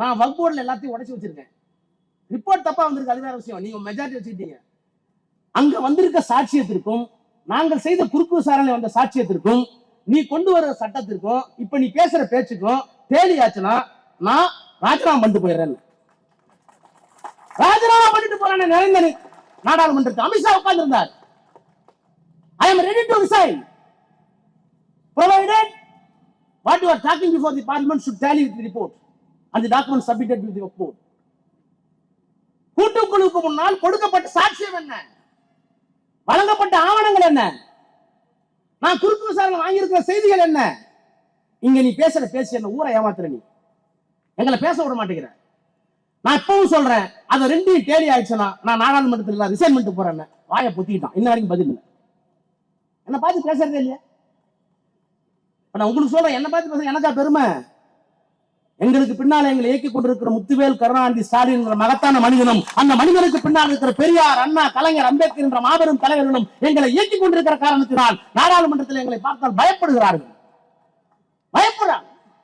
நான் வக் போர்டில் எல்லாத்தையும் உடச்சி வச்சிருக்கேன். ரிப்போர்ட் தப்பா வந்திருக்கு அது வேற விஷயம். நீங்க மெஜாரிட்டி வச்சுக்கிட்டீங்க. அங்க வந்திருக்க சாட்சியத்திற்கும் நாங்கள் செய்த குறுக்கு விசாரணை வந்த சாட்சியத்திற்கும் நீ கொண்டு வர சட்டத்திற்கும் இப்ப நீ பேசுற பேச்சுக்கும் தேலியாச்சுன்னா நான் ராஜினாமா பண்ணிட்டு போயிடுறேன் ராஜினாமா பண்ணிட்டு போறேன் நரேந்திரன் நாடாளுமன்றத்தில் அமித்ஷா உட்கார்ந்து இருந்தார் I am ready to resign provided what you are talking before the parliament should tally with report அந்த document submitted with submitted to the கூட்டுக்குழுவுக்கு முன்னால் கொடுக்கப்பட்ட சாட்சியம் என்ன? வழங்கப்பட்ட ஆவணங்கள் என்ன? நான் குறுக்கு விசாரணை வாங்கியிருக்கிற செய்திகள் என்ன? இங்க நீ பேசுற பேசி என்ன? ஊரை ஏமாத்துற நீ. எங்களை பேச விட மாட்டேங்கிற. நான் இப்பவும் சொல்றேன் அதை ரெண்டையும் தேடி ஆயிடுச்சுன்னா நான் நாடாளுமன்றத்தில் ரிசைன் பண்ணிட்டு போறேன் வாயை பொத்திக்கிட்டான். இன்ன வரைக்கும் பதில் இல்லை. என்ன பார்த்து பேசுறதே இல்லையா. இப்ப நான் உங்களுக்கு சொல்றேன் என்ன பார்த்து பேச எனக்கா பெருமை? எங்களுக்கு பின்னால எங்களை இயக்கி கொண்டிருக்கிற முத்துவேல் கருணாநிதி ஸ்டாலின் என்ற மகத்தான மனிதனும் அந்த மனிதனுக்கு பின்னால் இருக்கிற பெரியார் அண்ணா கலைஞர் அம்பேத்கர் என்ற மாபெரும் தலைவர்களும் எங்களை இயக்கி கொண்டிருக்கிற காரணத்தினால் நாடாளுமன்றத்தில் எங்களை பார்த்தால் பயப்படுகிறார்கள்.